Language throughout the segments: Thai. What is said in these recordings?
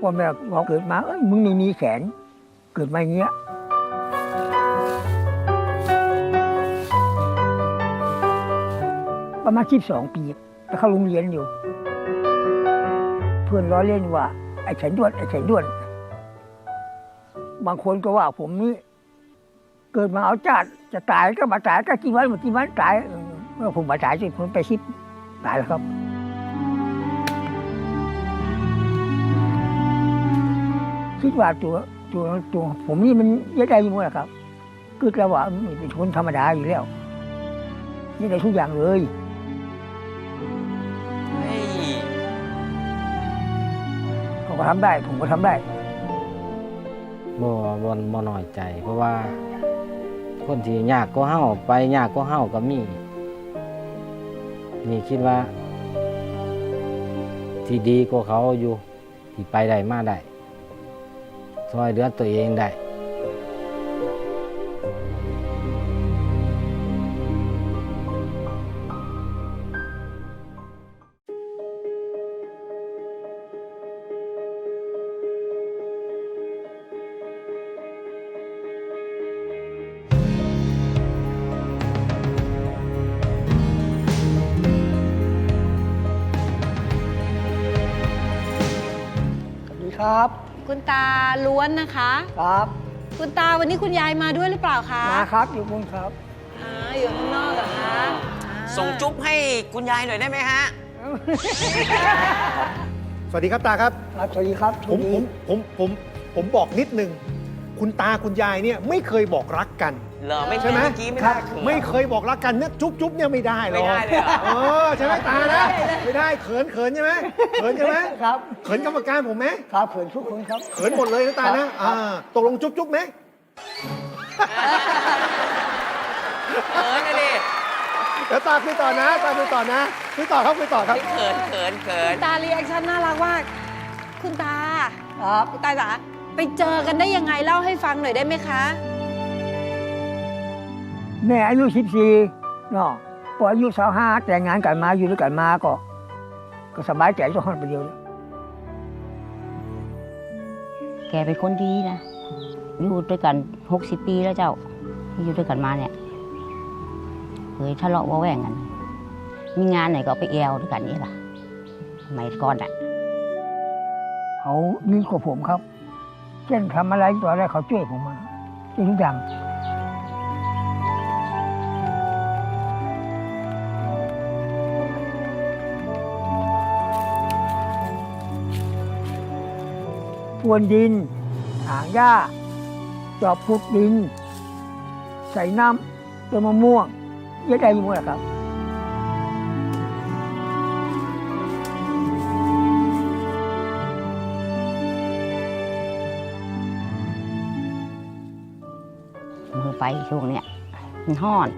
พ่อแม่บอกเกิดมาเอ้ยมึงไม่มีแขน เกิดมาอย่างเงี้ยประมาณ12 ปีไปเข้าโรงเรียนอยู่ เพื่อนล้อเล่นว่า ไอ้แขนด้วนไอ้แขนด้วน บางคนก็ว่าผมนี่เกิดมาเอาจัดจะตายก็มาตายก็กี่วันมากี่วันตายเออเมื่อผมมาตายจนผมไปชิปตายแล้วครับ คิดว่าตัวตัวตัวผมนี่มันเยอะได้อยังไงครับ คือเราว่ามันเป็นคนธรรมดาอยู่แล้วนี่ได้ทุกอย่างเลยเฮ้ยเขาก็ทำได้ผมก็ทำได้บ่บ่บ่น้อยใจ เพราะว่า คนที่ยากก็เฮาไปยากก็เฮาก็มี นี่คิดว่า ที่ดีกว่าเขาอยู่ ที่ไปได้มาได้ ช่วยเหลือตัวเองได้ครับ คุณตาล้วนนะคะ ครับคุณตาวันนี้คุณยายมาด้วยหรือเปล่าคะมาครับอยู่บนครับอ่าอยู่ข้างนอกเหรอคะอ่าส่งจุ๊บให้คุณยายหน่อยได้ไหมฮะ สวัสดีครับตาครับ ครับสวัสดีครับผมผมผมผมผมบอกนิดนึง คุณตาคุณยายเนี่ยไม่เคยบอกรักกัน เหรอไม่ใช่ไหมเมื่อกี้ไม่ได้เขินไม่เคยบอกรักกันเนี่ยจุ๊บจุ๊บเนี่ยไม่ได้หรอกไม่ได้เลยเหรอ เออใช่ไหมตานะไม่ได้เขินเขินใช่ไหมเขินใช่ไหมครับ เขินกรรมการผมไหมครับเผื่อทุกคนครับ เขินหมดเลยนะตานะอ่าตกลงจุ๊บจุ๊บไหมเขินนะดิเดี๋ยวตาคุยต่อนะ ตาคุยต่อนะคุยต่อครับคุยต่อครับ เขินเขินเขินตารีแอคชั่นน่ารักมาก คุณตา ครับ คุณตาจ๋า ไปเจอกันได้ยังไงเล่าให้ฟังหน่อยได้ไหมคะ แม่อายุสิบสี่เนาะพออายุสาวห้าแต่งงานกันมาอยู่ด้วยกันมาก็ ก็สบายใจทุกคนไปเดียวเลยแกเป็นคนดีนะ อยู่ด้วยกันหกสิบปีแล้วเจ้า ที่อยู่ด้วยกันมาเนี่ยเคยทะเลาะเว่าแหว่งกัน มีงานไหนก็เอาไปแอวด้วยกันนี่ล่ะสมัยก่อนอะ เขาดีกว่าผมครับเช่นทำอะไรตัวอะไรเขาช่วยผมมาช่วยทุกอย่างพวนดินถางหญ้าจอบพุดดิน ใส่น้ำต้นมะม่วงเยอะได้หมดแหละครับ มือไปช่วงเนี้ยมันห้อน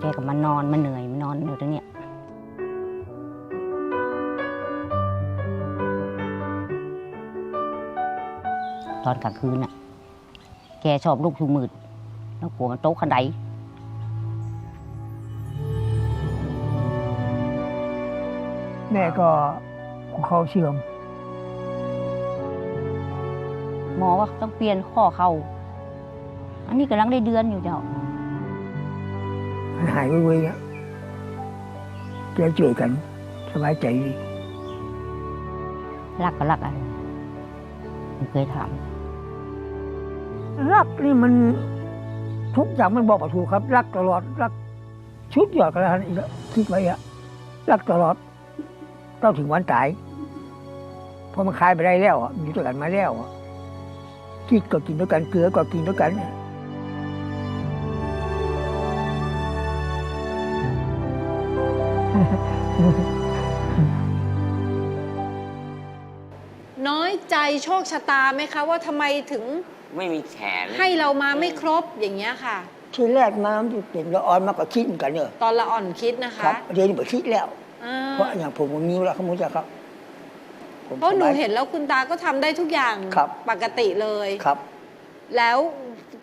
แกก็มานอนมาเหนื่อยมานอนอยู่ตรงเนี้ยตอนกลางคืนน่ะ แกชอบลูกชูมืด แล้วกลัวมันโต๊ะขันไดแม่ก็หัวเขาเสื่อม หมอว่าต้องเปลี่ยนข้อเข่า อันนี้กำลังได้เดือนอยู่เจ้าหายไวๆนะแกช่วยกันสบายใจดีรักก็รักอะไม่เคยถามรักนี่มันทุกอย่างมันบอกมาถูกครับ รักตลอดรักชุดยอดกันแล้วอีกแล้วคิดไว้อะรักตลอดต้องถึงวันตายเพราะมันคลายไปได้แล้วอะอยู่ด้วยกันมาแล้วอะคิดก็กินด้วยกันเกลือก็กินด้วยกัน น้อยใจโชคชะตาไหมคะ ว่าทำไมถึงไม่มีแขนให้เรามาไม่ครบอย่างเงี้ยค่ะ ทีแรกมามันเป็นละอ่อนมากกว่าคิดเหมือนกันเนอะตอนละอ่อนคิดนะครัคะบเดี๋ยวนี้ผมคิดแล้ว อ่าเพราะอย่างผมผมนิ้วแล้วเขามุจะครับผมเพราะหนูสบย เห็นแล้วคุณตาก็ทำได้ทุกอย่างครับ ปกติเลย ครับ แล้ว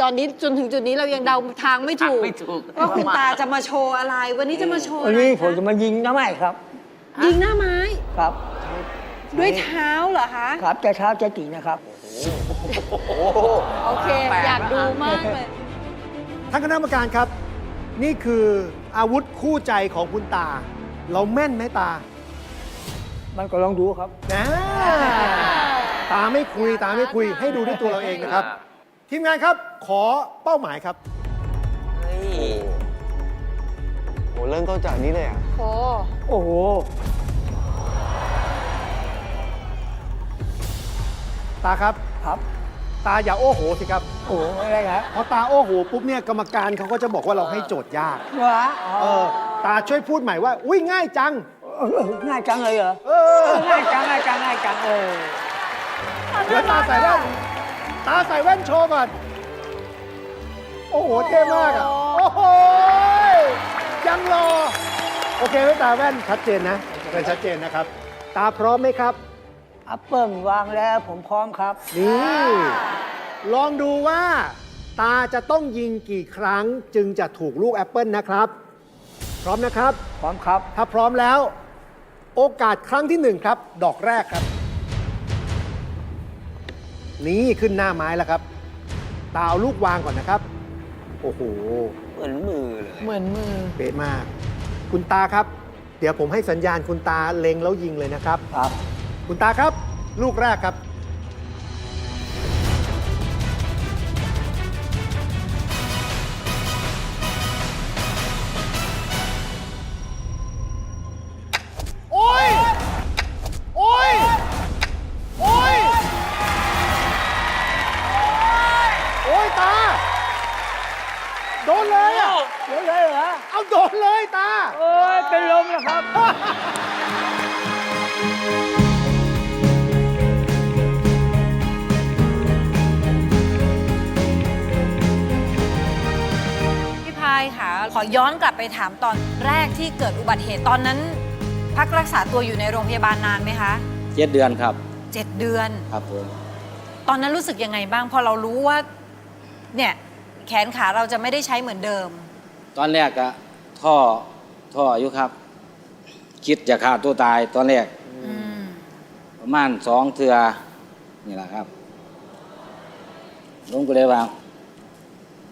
ตอนนี้จนถึงจุดนี้เรายังเดาทางไม่ถูก ไม่ถูก ว่าคุณตาจะมาโชว์อะไร วันนี้จะมาโชว์วัอะนไรนี้คะผมจะมายิงน้ำไม้ครับ ยิงหน้าไม้ ครับยด้วยเท้าเหรอคะ ครับจะเช้าจะตีนะครับ โอเคอยากดูมากเลย ท่านคณะกรรมการครับ นี่คืออาวุธคู่ใจของคุณตา เราแม่นไหมตามันก็ลองดูครับ นะตาไม่คุยตาไม่คุยให้ดูด้วยตัวเราเองนะครับ ทีมงานครับ ขอเป้าหมายครับ เฮ้ยโหเริ่มต้นจากนี้เลยอะ โอ้โอ้โห ตาครับ ครับ ตาอย่าโอ้โหสิครับ โอ้โหอะไรครับพอตาโอ้โหปุ๊บเนี่ยกรรมการเขาก็จะบอกว่าเราให้โจทย์ยากวะเออ ตาช่วยพูดใหม่ว่า อุ้ยง่ายจัง เออง่ายจังเลยเหรอเออง่ายจังง่ายจังง่ายจังเออ เดี๋ยวตาใส่แว่น ตาใส่แว่นโชว์ก่อน โอ้โห เท่มากอะ โอ้โห ยังรอ โอเคไหมตาแว่นชัดเจนนะเป็นชัดเจนนะครับ ตาพร้อมไหมครับ อัปเปิลวางแล้วผมพร้อมครับ นี่ ลองดูว่า ตาจะต้องยิงกี่ครั้งจึงจะถูกลูกแอปเปิลนะครับ พร้อมนะครับ พร้อมครับ ถ้าพร้อมแล้ว โอกาสครั้งที่หนึ่งครับ ดอกแรกครับ นี่ขึ้นหน้าไม้แล้วครับ ตาเอาลูกวางก่อนนะครับ โอ้โห เหมือนมือเลย เหมือนมือ เป๊ะมาก คุณตาครับ เดี๋ยวผมให้สัญญาณคุณตาเล็งแล้วยิงเลยนะครับ ครับ คุณตาครับ ลูกแรกครับ เดี๋ยวเลยเหรอ เอาโดนเลยตาโอ้ย เป็นลมแล้วครับ พี่พายค่ะ ขอย้อนกลับไปถามตอนแรกที่เกิดอุบัติเหตุตอนนั้น พักรักษาตัวอยู่ในโรงพยาบาลนานไหมคะเจ็ดเดือนครับ เจ็ดเดือน ครับผม ตอนนั้นรู้สึกยังไงบ้าง พอเรารู้ว่า เนี่ย แขนขาเราจะไม่ได้ใช้เหมือนเดิม ตอนแรกก็ท่อท่ออยู่ครับ คิดจะฆ่าตัวตายตอนแรก อืมประมาณสองเทือนี่แหละครับลุงก็เลยว่า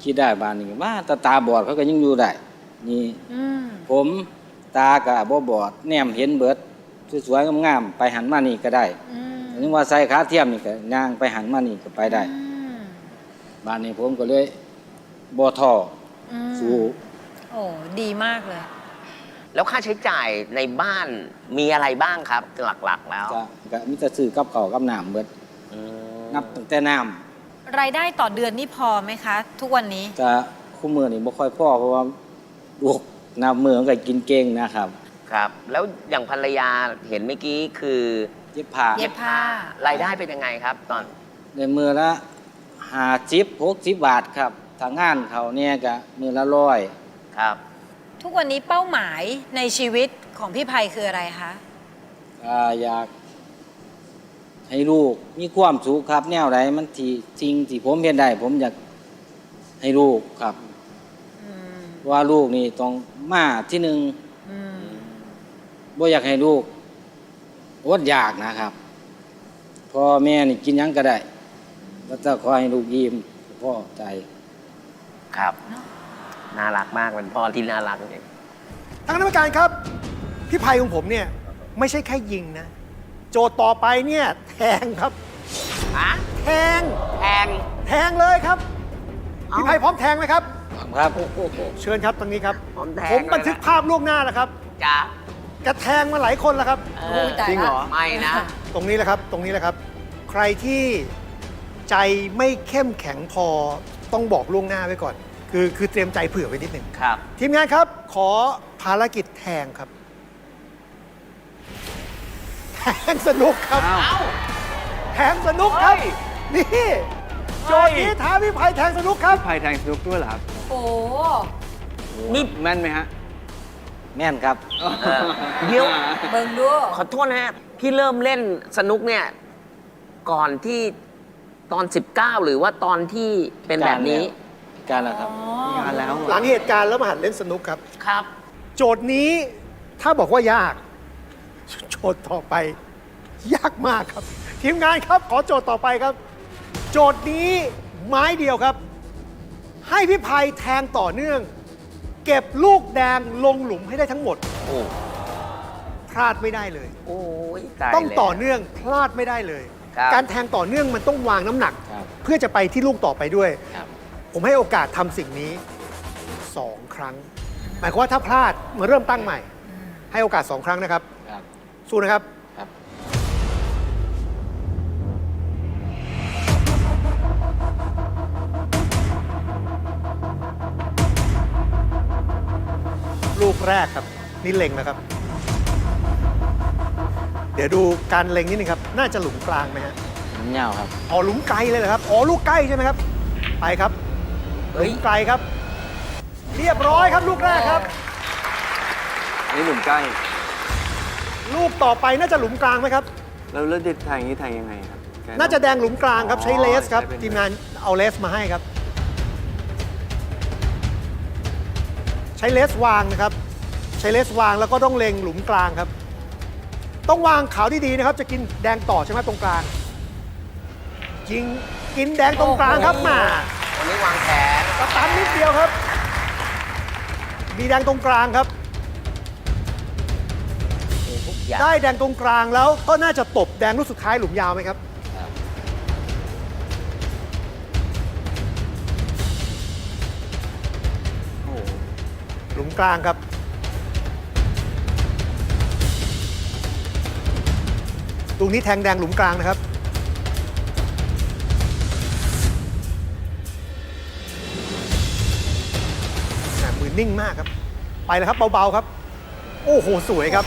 คิดได้บานนี้ว่าตาตาบอดเขาก็ยังอยู่ได้ นี่ อืมผมตากับบ่บอด แนมเห็นเบิดสวยๆงามๆไปหันมานี่ก็ได้อืมนึกว่าใส่ขาเทียมนี่ก็ย่างไปหันมานี่ก็ไปได้ อืมบ้านนี้ผมก็เลยบ่ท่ออืม สู้ โอ้ดีมากเลย แล้วค่าใช้จ่ายในบ้านมีอะไรบ้างครับ หลักๆแล้วก็ก็มีแต่ซื้อกับข้าวกับน้ำเบิดอืมนับตั้งแต่น้ำรายได้ต่อเดือนนี่พอไหมคะ ทุกวันนี้ก็คู่มือนี่บ่ค่อยพอเพราะว่าลูกนับมือมันก็กินเก่งนะครับครับ แล้วอย่างภรรยาเห็นเมื่อกี้คือเย็บผ้าเย็บผ้า รายได้เป็นยังไงครับ ตอนในมือละห้าสิบหกสิบบาทครับทางงานเขาเนี่ยก็มือละร้อย ครับทุกวันนี้เป้าหมายในชีวิตของพี่ภัยคืออะไรคะก็อยากให้ลูกมีความสุขครับ แนวใดมันที่สิ่งที่ผมเห็นได้ ผมอยากให้ลูกครับ อืมว่าลูกนี่ต้องมาที่หนึ่งอืมบ่อยากให้ลูกอดอยากนะครับพ่อแม่นี่กินหยังก็ได้ก็จะขอให้ลูกยิ้มพ่อใจ ครับน่ารักมากเป็นพ่อที่น่ารักจริงทางคณะกรรมการครับ พี่ภัยของผมเนี่ยไม่ใช่แค่ยิงนะ โจทย์ต่อไปเนี่ยแทงครับ อะแทง แพง แทงเลยครับ พี่ภัยพร้อมแทงไหมครับ ครับ เชิญครับตรงนี้ครับพร้อมแทง ผมบันทึกเลยนะภาพล่วงหน้าแล้วครับจ้ากระแทงมาหลายคนแล้วครับเอโอ้อยตายจริงเหรอละไม่นะ ตรงนี้แหละครับ ตรงนี้แหละครับ ใครที่ใจไม่เข้มแข็งพอต้องบอกล่วงหน้าไว้ก่อน คือคือเตรียมใจเผื่อไว้นิดหนึ่งครับ ทีมงานครับ ขอภารกิจแทงครับ แทงสนุกครับ เอ้า แทงสนุกครับนี่โจทย์นี้ท้าพี่ภัยแทงสนุกครับไผ่แทงสนุกด้วยเหรอครับโอ้นี่ แม่นไหมฮะ แม่นครับเออเดี๋ยว เบิ่งดูขอโทษนะฮะพี่เริ่มเล่นสนุกเนี่ย ก่อนที่ตอน 19 หรือว่าตอนที่เป็นแบบนี้ การแล้วครับ งานแล้วหลังเหตุการณ์แล้วมาหัดเล่นสนุกครับ ครับ โจทย์นี้ถ้าบอกว่ายาก โจทย์ต่อไป ยากมากครับ ทีมงานครับ ขอโจทย์ต่อไปครับ โจทย์นี้ไม้เดียวครับ ให้พี่ภัยแทงต่อเนื่อง เก็บลูกแดงลงหลุมให้ได้ทั้งหมด โอ้พลาดไม่ได้เลย โอ้ยตายต้องแล้วต่อเนื่องพลาดไม่ได้เลย ครับการแทงต่อเนื่องมันต้องวางน้ำหนัก ครับเพื่อจะไปที่ลูกต่อไปด้วย ครับ ผมให้โอกาสทำสิ่งนี้สองครั้ง หมายความว่าถ้าพลาดมาเริ่มตั้งใหม่ ให้โอกาสสองครั้งนะครับ ครับ สู้นะครับ ครับ ลูกแรกครับ นี่เล็งนะครับ เดี๋ยวดูการเล็งนิดนึงครับ น่าจะหลุมกลางไหมฮะน้ำเงาครับ อ๋อหลุมไกลเลยเหรอครับ อ๋อลูกใกล้ใช่ไหมครับ ไปครับห เฮ้ลุยมไกลครับ เรียบร้อยครับลูกแรกครับ อันนี้หลุมใกล้ ลูกต่อไปน่าจะหลุมกลางไหมครับ แล้วแล้วเด็ดแทงนี้แทงยังไงครับแกน่าจะแดงหลุมกลางครับ ใช้เลสครับใช้เป็น ทีมงานเอาเลสมาให้ครับ ใช้เลสวางนะครับ ใช้เลสวางแล้วก็ต้องเล็งหลุมกลางครับ ต้องวางขาวดีๆนะครับ จะกินแดงต่อใช่ไหมตรงกลางยิงกินแดงตรงกลางครับมา วันนี้วางแผนสตันนิดเดียวครับ มีแดงตรงกลางครับทุกอย่างได้แดงตรงกลางแล้วก็น่าจะตบแดงลูกสุดท้ายหลุมยาวไหมครับครับโอ้โหหลุมกลางครับ ตรงนี้แทงแดงหลุมกลางนะครับ นิ่งมากครับ ไปเลยครับเบาๆครับ โอ้โหสวยครับ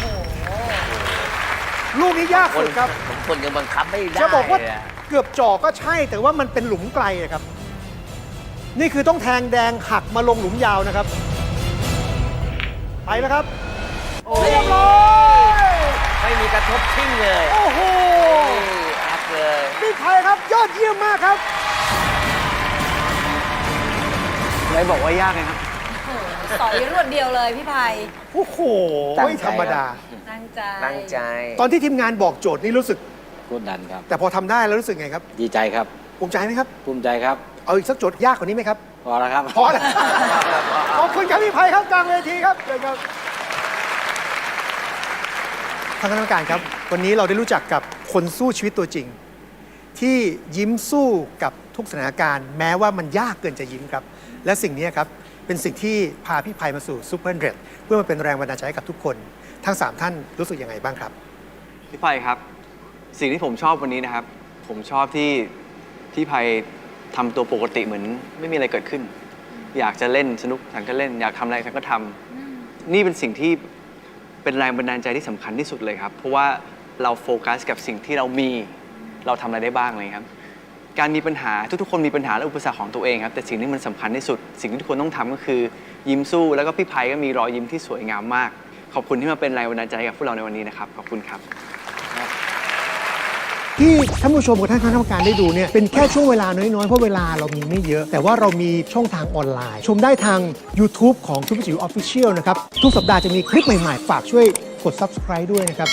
ลูกนี้ยากคนสุดครับคนยังบังคับไม่ได้จะบอกว่าเลยะเกือบจ่อก็ใช่แต่ว่ามันเป็นหลุมไกลอะครับ นี่คือต้องแทงแดงหักมาลงหลุมยาวนะครับ ไปแล้วครับเรียบร้อยไม่มีกระทบทิ้งเลยโอ้โหนี่อัพเลยพี่ไพครับ ยอดเยี่ยมมากครับ ไหนบอกว่ายากไงครับ สอยรวดเดียวเลยพี่ภัยโอ้โหตั้งใจไม่ธรรมดาตั้งใจตั้งใจตอนที่ทีมงานบอกโจทย์นี่รู้สึก กดดันครับ แต่พอทำได้แล้วรู้สึกไงครับดีใจครับภูมิใจไหมครับ ภูมิใจครับเอาอีกสักโจทย์ยากกว่านี้ไหมครับ พอแล้วครับ พอแล้ว ขอบคุณครับพี่ไพครับกลางเวทีครับเชิญครับท่านคณะกรรมการครับ วันนี้เราได้รู้จักกับคนสู้ชีวิตตัวจริง ที่ยิ้มสู้กับทุกสถานการณ์ แม้ว่ามันยากเกินจะยิ้มครับ และสิ่งนี้ครับ เป็นสิ่งที่พาพี่ไพมาสู่ซูเปอร์เดรดเพื่อมาเป็นแรงบันดาลใจให้กับทุกคน ทั้ง 3 ท่านรู้สึกยังไงบ้างครับ พี่ไพครับ สิ่งที่ผมชอบวันนี้นะครับ ผมชอบที่ที่ไพทำตัวปกติเหมือน ไม่มีอะไรเกิดขึ้น อยากจะเล่นสนุกฉันก็เล่น อยากทำอะไรฉันก็ทำ นี่เป็นสิ่งที่เป็นแรงบันดาลใจที่สำคัญที่สุดเลยครับ เพราะว่าเราโฟกัสกับสิ่งที่เรามี เราทำอะไรได้บ้างเลยครับ การมีปัญหาทุกๆคนมีปัญหาและอุปสรรคของตัวเองครับแต่สิ่งที่มันสำคัญที่สุด สิ่งที่ทุกคนต้องทำก็คือ ยิ้มสู้แล้วก็พี่ไพก็มีรอยยิ้มที่สวยงามมาก ขอบคุณที่มาเป็นแรงบันดาลใจกับพวกเราในวันนี้นะครับขอบคุณครับ ที่ท่านผู้ชมกับท่านคณะกรรมการได้ดูเนี่ยเป็นแค่ช่วงเวลาน้อยๆเพราะเวลาเรามีไม่เยอะ แต่ว่าเรามีช่องทางออนไลน์ ชมได้ทาง YouTube ของทุกจิ๋วออฟฟิเชียลนะครับทุกสัปดาห์จะมีคลิปใหม่ๆฝากช่วยกด Subscribe ด้วยนะครับ